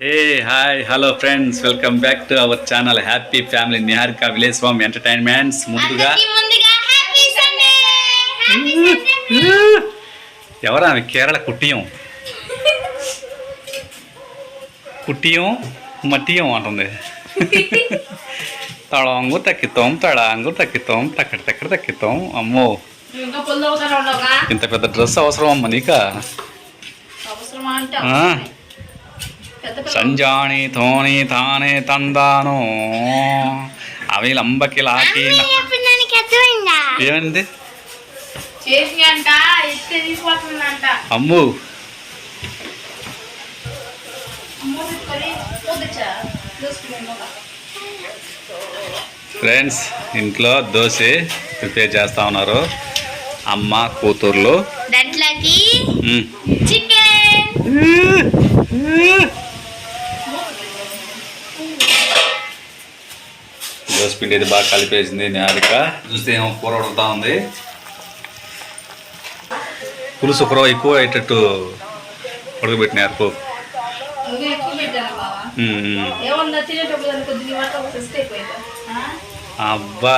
Hey hi hello friends welcome back to our channel happy family Niharika village farm entertainments ముందుగా ఎవరా ఆమె కేరళ కుట్టియం? కుట్టియం మట్టియం అంటుంది. తళంగు తక్కితాం తళంగు తక్కితాం తక్కడ తక్కడ తక్కితాం. అమ్మో. ఇంత పెద్ద డ్రెస్ అవసరం అమ్మ నీక సంజాని ధోని తానే తందాను. అవి లంబకి లాకి ఏమైంది? అమ్ము. ఫ్రెండ్స్ ఇంట్లో దోశ ప్రిపేర్ చేస్తా ఉన్నారు. అమ్మ కూతుర్లు. చికెన్. దోశ పిండి ఇది బాగా కలిపేసింది నిహారిక చూస్తే ఏమో కూర ఉడుకుతా ఉంది. పులుసు కూర ఎక్కువ అయ్యేటట్టు ఉడకబెట్టినారు అబ్బా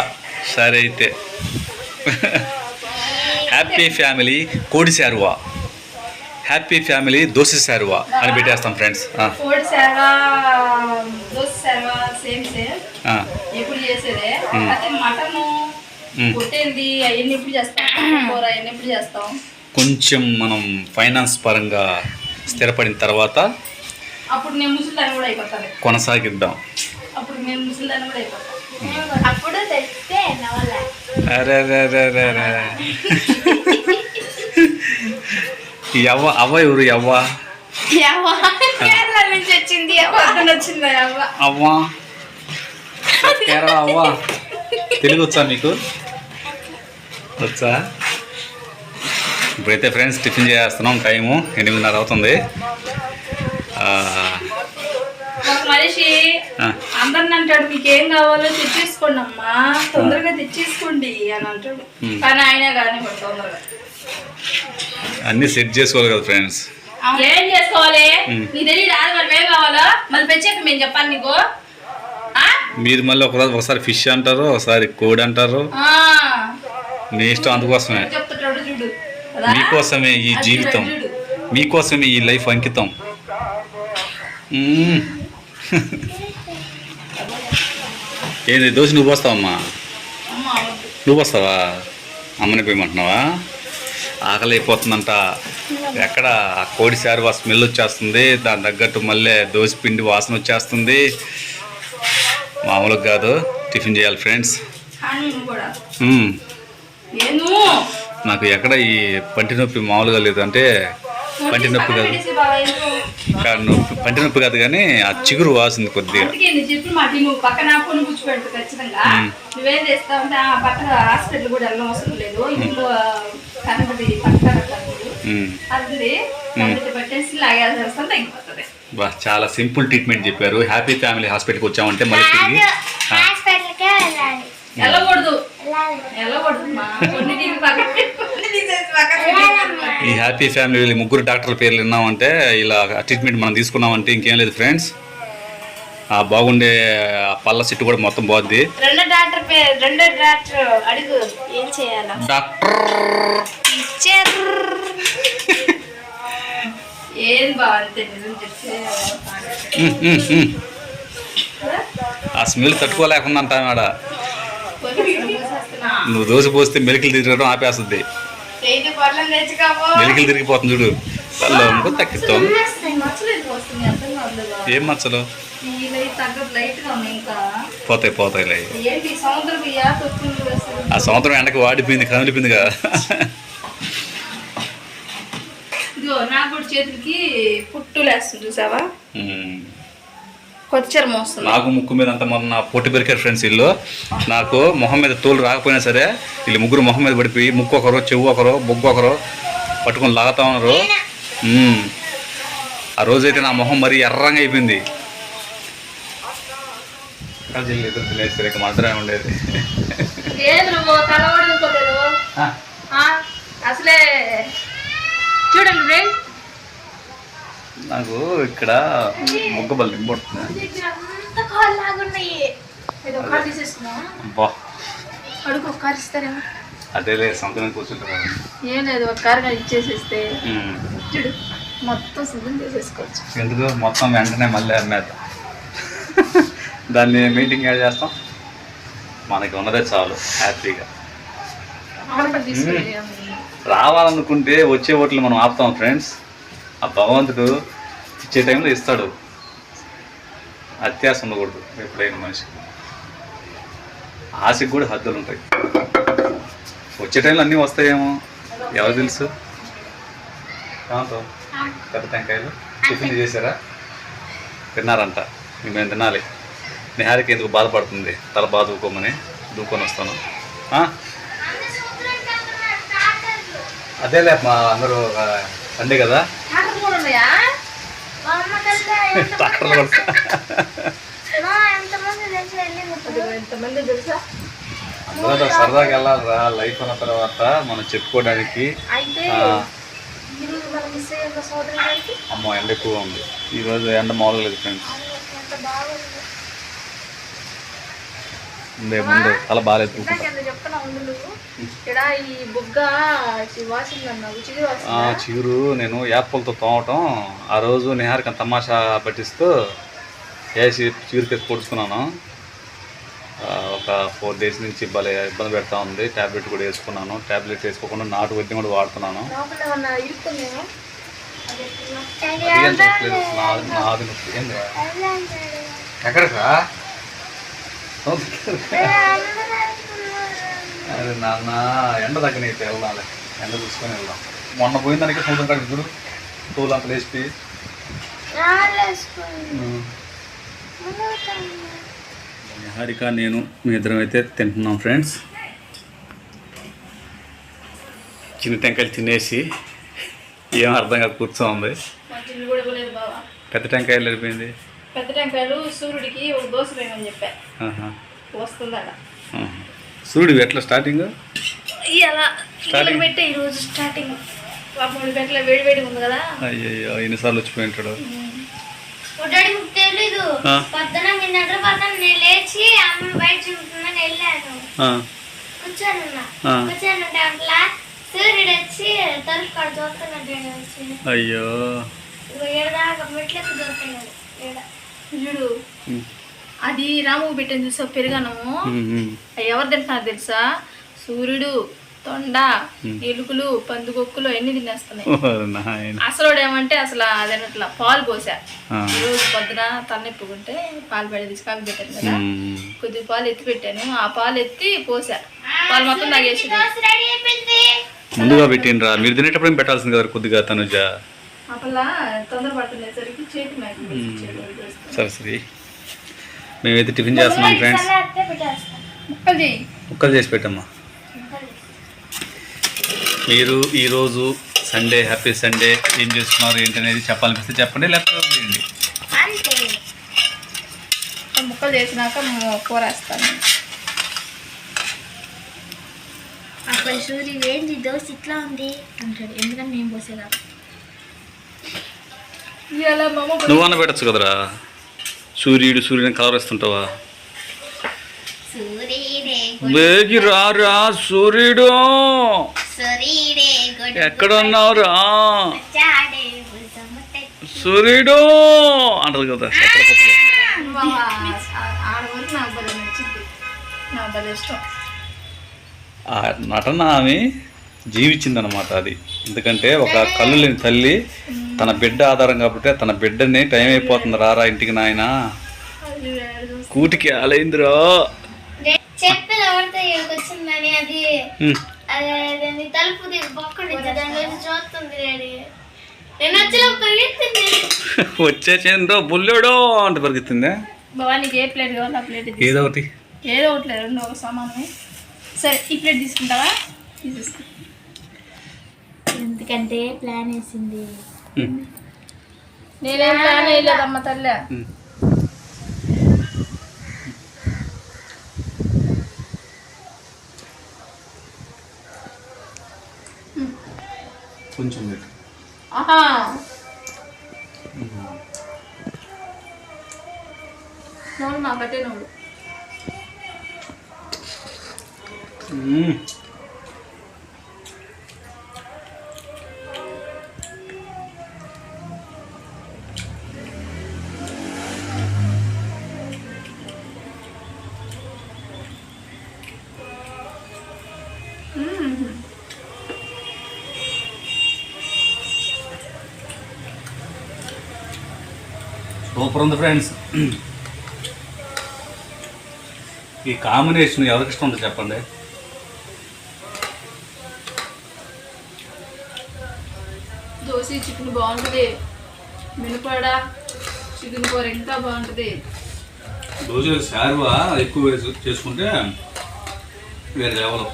సరే అయితే. హ్యాపీ ఫ్యామిలీ కోడి శారువా. హ్యాపీ ఫ్యామిలీ దోశ శారువా అని పెట్టేస్తాం ఫ్రెండ్స్. ఎప్పుడు చేసేదే? మటన్. కొట్టేది అవన్నీ ఎప్పుడు చేస్తాం? కూర అవన్నీ ఎప్పుడు చేస్తాం? కొంచెం మనం ఫైనాన్స్ పరంగా స్థిరపడిన తర్వాత అప్పుడు నేను ముసలిదాన్ని కూడా అయిపోతాను కొనసాగిద్దాం. అప్పుడు నేను ముసలిదాన్ని కూడా అయిపోతాను అప్పుడు తెస్తే నవల. అరే అరే అరే అరే అరే ఈ అవ్వ అవ్వ ఎవరు అవ్వ కేరళ నుంచి వచ్చింది. అవ్వ అవ్వ. కేరళ అవ్వ. తెలుగు వచ్చా మీకు? వచ్చా? ఇప్పుడైతే ఫ్రెండ్స్ టిఫిన్ చేస్తున్నాం. టైము ఎనిమిదిన్నర అవుతుంది. మనిషి అందరిని అంటాడు మీకు ఏం కావాలో తెచ్చేసుకోండి అమ్మా తొందరగా తెచ్చేసుకోండి అని అంటాడు. కానీ ఆయనే కానీ తొందరగా. అన్నీ సెట్ చేసుకోవాలి కదా ఫ్రెండ్స్ ఏం చేసుకోవాలి మ్మ్. నీ తెలియదు రాదు మరి ఏం కావాలో మళ్ళీ పెంచాక మేము చెప్పాలి నీకు ఆ? మీరు మళ్ళీ ఒకరోజు ఒకసారి ఫిష్ అంటారు ఒకసారి కోడి అంటారు ఆ. మీ ఇష్టం అందుకోసమే చెప్తుంటాడు చూడు కదా? మీకోసమే ఈ అది జీవితం చూడు. మీకోసమే ఈ లైఫ్ అంకితం మ్మ్. ఏంది దోశ నువ్వు పోస్తావమ్మా అమ్మ, అవద్దు. నువ్వు వస్తావా అమ్మని పోయమంటున్నావా ఆకలి అయిపోతుందంట ఎక్కడ ఆ కోడి శారువా స్మెల్ వచ్చేస్తుంది దాని తగ్గట్టు మళ్ళీ దోశ పిండి వాసన వచ్చేస్తుంది. మామూలుగా కాదు టిఫిన్ చేయాలి ఫ్రెండ్స్. నాకు ఎక్కడ ఈ పంటి నొప్పి మామూలుగా లేదు అంటే పంటి నొప్పి కాదు. కాదు నొప్పి పంటి నొప్పి కాదు కానీ ఆ చిగురు వాసింది కొద్దిగా. బా చాలా సింపుల్ ట్రీట్మెంట్ చెప్పారు. హ్యాపీ ఫ్యామిలీ హాస్పిటల్కి వచ్చామంటే మళ్ళీ తిరిగి వెళ్ళకూడదు. వెళ్ళకూడదు ఈ హ్యాపీ ఫ్యామిలీ వీళ్ళ ముగ్గురు డాక్టర్ల పేర్లు విన్నామంటే ఇలా ట్రీట్మెంట్ మనం తీసుకున్నామంటే ఇంకేం లేదు ఫ్రెండ్స్ ఆ బాగుండే ఆ పళ్ళ చెట్టు కూడా మొత్తం బాగుంది రెండో డాక్టర్ పేరు రెండో డాక్టర్ అడుగు ఏం చేయాలా డాక్టర్ టీచర్ ఏం బాగుంది నిజం చెప్తే ఉమ్, ఉమ్, ఉమ్. ఆ స్మెల్ తట్టుకోలేకుండా అంటాడు. నువ్వు దోశ పోస్తే మెలికలు తిరగడం ఆపేస్తుంది మెలికలు తిరిగిపోతుంది చూడు. తల్లో తగ్గిస్తాం ఏం మచ్చలు? ఈ లైట్ తగ్గదు లైట్గా ఉంది ఇంకా. పోతాయి పోతాయి లే. ఏంటి సముద్రం బియ్యా తొక్కులు వేస్తారు ఆ సంవత్సరం ఎండకి వాడిపోయింది కమిలిపోయింది కదా నాకు కూడా చేతులకి పుట్టులు వేస్తుంది చూసావా నాకు ముక్కు మీద అంత మొన్న పొట్టి పెరికారు ఫ్రెండ్స్ వీళ్ళు. నాకు మొహం మీద తోలు రాకపోయినా సరే వీళ్ళు ముగ్గురు మొహం మీద పడిపోయి ముక్కు ఒకరు చెవు ఒకరు బొగ్గు ఒకరు పట్టుకొని లాగుతా ఉన్నారు. ఆ రోజైతే నా మొహం మరీ ఎర్రంగా అయిపోయింది. మాత్రమే ఉండేది. అసలే చూడండి ఫ్రెండ్ నాకు ఇక్కడ మొగ్గబల్లి ఇంపడుతుంది అంత కాళ్ళు లాగున్నాయి ఏదో ఒక కారు తీసేసుకున్నావా అబ్బా. అడుగు ఒక కారు ఇస్తారేమో. అదేలే సంతనం కూర్చుంటారు ఏం లేదు ఒక కారుగా ఇచ్చేసేస్తే. చూడు మొత్తం సిద్ధం చేసేసుకోవచ్చు. ఎందుకు? మొత్తం వెంటనే మళ్ళీ అమ్మేద్దాం. దాన్ని మీటింగ్ ఏం చేస్తాం. మనకి ఉన్నదే చాలు హ్యాపీగా. రావాలనుకుంటే వచ్చే ఓట్లు మనం ఆపుతాం ఫ్రెండ్స్. ఆ భగవంతుడు ఇచ్చే టైంలో ఇస్తాడు. అత్యాశ ఉండకూడదు ఎప్పుడైనా మనిషికి. ఆశకి కూడా హద్దులు ఉంటాయి వచ్చే టైంలో అన్నీ వస్తాయేమో. ఎవరు తెలుసు? పెద్ద టెంకాయలు టిఫిన్ చేశారా? తిన్నారంట. మేము తినాలి. నిహారికి ఎందుకు బాధపడుతుంది? తల బాధ దూకోమని దూకొని వస్తాను. అదేలే మా అందరూ ఆ, సండే కదా? అందరూ సరదాగా వెళ్ళాలిరా లైఫ్ అన్న తర్వాత మనం చెప్పుకోవడానికి. అమ్మో ఎండ ఎక్కువ ఉంది. ఈరోజు ఎండ మామూలుగా లేదు ఫ్రెండ్స్. ముందే ముందు తల బాగాలేదు ఇక్కడ ఈ బుగ్గ చిగురు నేను యాప్పలతో తోమటం ఆ రోజు నిహారిక తమాషా పట్టిస్తూ వేసి చిగురుకి పొడుచుకున్నాను. ఒక ఫోర్ డేస్ నుంచి భలే ఇబ్బంది పెడతా ఉంది. ట్యాబ్లెట్ కూడా వేసుకున్నాను. ట్యాబ్లెట్ వేసుకోకుండా నాటు వైద్యం కూడా వాడుతున్నాను. లోపల ఏమన్నా ఇరుక్కుందేమో అదేం చెప్పలేదు. నాది నాది నొప్పి. ఏంది? ఎక్కడికా అది నాన్న ఎండ తగ్గనైతే వెళ్దాంలే ఎండ చూసుకొని వెళ్దాం. మొన్న పోయిన దానికి సముద్రం కాడికి చూడు. తోలు అంత లేచి నిహారిక నేను మీ ఇద్దరం అయితే తింటున్నాం ఫ్రెండ్స్. చిన్న టెంకాయలు తినేసి ఏం అర్థం కాదు కూర్చోంది పెద్ద టెంకాయలు వెళ్ళిపోయింది పెద్ద టెంకాయలు సూర్యుడికి ఒక దోశ వేయమని చెప్పా. వస్తుందట. సూర్యుడు ఎట్లా స్టార్టింగ్. పెట్టే ఈరోజు స్టార్టింగ్. మూడు గంటల వేడి వేడి ఉంది కదా. అయ్యో ఎన్నిసార్లు వచ్చిపోయింటాడు ఒకటి మీకు తెలీదు. ఆ. పొద్దున మీ నిద్ర పక్కన నేను లేచి అమ్మ బయట చూపుతుందని వెళ్ళాను. అట్లా సూర్యుడు వచ్చి తలుపు కాడ చూస్తున్నాడు అయ్యో. మెట్లెక్కి చూస్తున్నాడు చూడు. అది రాము పెట్టింది చూసా పెరుగనము ఎవరు తింటున్నారు తెలుసా? సూర్యుడు తొండ ఎలుకలు పందుకొక్కులు అన్ని తినేస్తున్నాయి. అసలు ఏమంటే అసలు అదనట్లా పాలు పోసా. ఆ, ఈరోజు పొద్దున తలనొప్పుకుంటే పాలు పెట్టి తీసుకొని పెట్టాను కదా. కొద్ది పాలు ఎత్తి పెట్టాను. ఆ పాలు ఎత్తి పోసా. పాలు మొత్తం తాగేసి. ముందుగా పెట్టిండ్రా. మీరు తినేటప్పుడు పెట్టాల్సింది కదా కొద్దిగా తనుజ? ఆ పిల్ల తొందర పడుతుండేసరికి చేతి మ్యాక్ సరే సరే మేమైతే టిఫిన్ చేస్తున్నాం ఫ్రెండ్స్ ముక్కలు చేయి. ముక్కలు చేసి పెట్టమ్మా. మీరు ఈరోజు సండే హ్యాపీ సండే ఏం చేస్తున్నారు ఏంటి అనేది చెప్పాలనిపిస్తే చెప్పండి లేకపోతే ముక్కలు చేసినాక కూర వేస్తాను అప్పుడు సూర్యుడు ఏంది దోశ ఇట్లా ఉంది అంటాడు. ఎందుకంటే నేను పోసేదా నువ్వు అన్న పెట్టచ్చు కదరా? సూర్యుడు సూర్యుని కలర్ వేస్తుంటావా? సూర్యుడే బేగి రారా సూర్యుడు. సూర్యుడే ఎక్కడ ఉన్నావురా చాడే భుజముట్టే సూర్యుడు అంటది కదా. ఆ! నటన ఆమె జీవించిందనమాట అది. ఎందుకంటే ఒక కళ్ళు లేని తల్లి తన బిడ్డ ఆధారం కాబట్టి తన బిడ్డని టైం అయిపోతుంది రారా ఇంటికి నాయన. కూటికి అలైందిరా వచ్చేసేందో బుల్లెడో అంటే పరిగెత్తిందే. ఏదో ఒకటి. ఏదో ఒకటి లేదు రెండు ఒక సమానమే సరే ఈ ప్లేట్ తీసుకుంటావా? తీసేసుకో. నీకంటే ప్లాన్ వేసింది. నేనేం ప్లాన్ వేయలేదమ్మ తల్లి. కొంచెం పెట్టు. నోడు మాకటే సూపర్ ఉంది ఫ్రెండ్స్. ఈ కాంబినేషన్ ఎవరికి ఇష్టం ఉందో చెప్పండి? దోశ చికెన్ బాగుంటుంది. మినపడ చికెన్ కూర ఇంకా బాగుంటుంది. దోశలు శారువా ఎక్కువ చేసుకుంటే వేరే లెవెల్.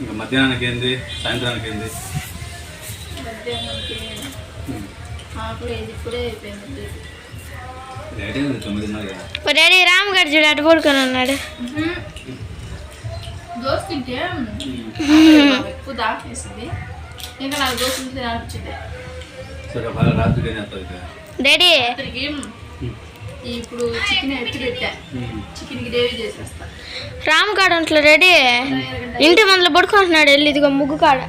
ఇంకా మధ్యాహ్నానికి ఏంది? సాయంత్రానికి ఏంది? డాడీ రామ్ గారు చూడు అటు పడుకొని ఉన్నాడు. దోశ తింటే? ఎక్కువ దాకేసింది. ఇంకా నాకు తింటే డాడీ. రాత్రికి ఇప్పుడు చికెన్ ఎత్తి పెట్టా. చికెన్ గ్రేవీ చేసేస్తా. రామ్ కాడ ఉంట్లో డాడీ ఇంటి మందులో పడుకుంటున్నాడు వెళ్ళి ఇదిగో ముగ్గు కాడ.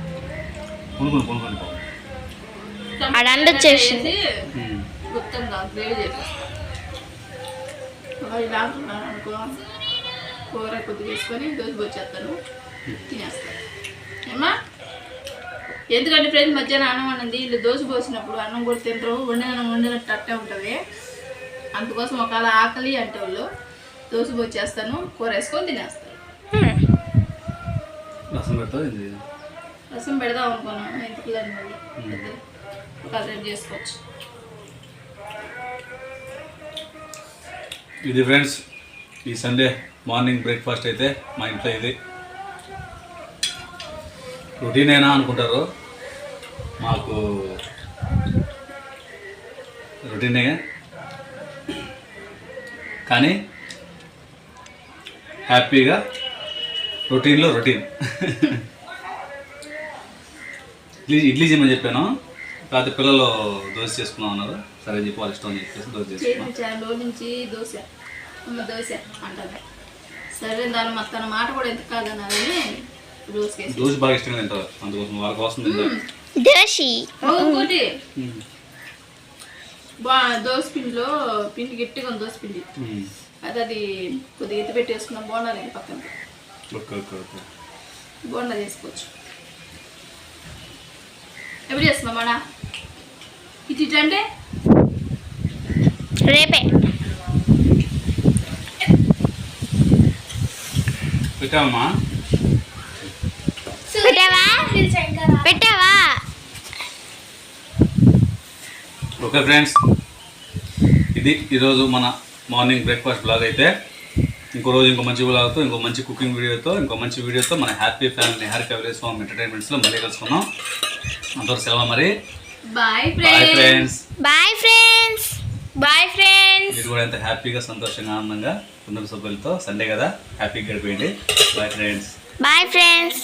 ఆడ ఉమ్. మొత్తంగా గ్రేవీ చేసేస్తా. అవి అనుకో కూర కొద్దిగా వేసుకొని దోశ వచ్చేస్తాను. తినేస్తాను ఏమా ఎందుకంటే ఫ్రెండ్స్ మధ్యాహ్నం అన్నం అన్నది వీళ్ళు దోశ పోసినప్పుడు అన్నం కూడా తినరు వండిన అన్నం వండినట్టు అట్టే ఉంటుంది. అందుకోసం ఒకవేళ ఆకలి అంటే వాళ్ళు దోశ పోసేస్తాను కూర వేసుకొని తినేస్తాను రసం రసం పెడదాం అనుకున్నాను ఎందుకు లేని మళ్ళీ ఒక రేపు చేసుకోవచ్చు. ఇది ఫ్రెండ్స్ ఈ సండే మార్నింగ్ బ్రేక్ఫాస్ట్ అయితే మా ఇంట్లో ఇది. రొటీనేనా అనుకుంటారు? మాకు రొటీనే కానీ హ్యాపీగా రొటీన్లో రొటీన్. ఇడ్లీ ఇడ్లీ చేయమని చెప్పాను. కాకపోతే పిల్లలు దోశ చేసుకున్నాం అన్నారు. సరే చెప్పి వాళ్ళ ఇష్టం అని చెప్పేసి దోశ చేసుకున్నాం. నుంచి దోశ. దోశ అంటారు సరే దాని మా తన మాట కూడా ఎంత కాదన్నారని దోశకేసి దోశ బాగా ఇష్టంగా తింటారు. అందుకోసం వాళ్ళ కోసం తింటారు. ఉమ్. బా దోశ పిండిలో పిండి గట్టిగా ఉంది దోశ పిండి. అది అది కొద్దిగా ఎత్తి పెట్టేసుకున్నాం బోండాలు పక్కన. బోండా చేసుకోవచ్చు. ఎప్పుడు చేస్తున్నాం మన ఇటు ఇటు అంటే? రేపే. పెట్టావా? పెట్టావా? ఓకే ఫ్రెండ్స్ ఇది ఈరోజు మన మార్నింగ్ బ్రేక్ఫాస్ట్ బ్లాగ్ అయితే. ఇంకో రోజు ఇంకో మంచి బ్లాగ్తో ఇంకో మంచి కుకింగ్ వీడియోతో ఇంకో మంచి వీడియోతో మన happy family happy village farm ఎంటర్టైన్మెంట్స్లో మళ్ళీ కలుసుకున్నాం అంతవరకు సెలవు మరి. Bye bye friends friends bye friends bye friends మీరు కూడా ఎంత హ్యాపీగా సంతోషంగా ఆనందంగా కుటుంబ సభ్యులతో సండే కదా హ్యాపీగా గడిపేయండి. Bye friends bye friends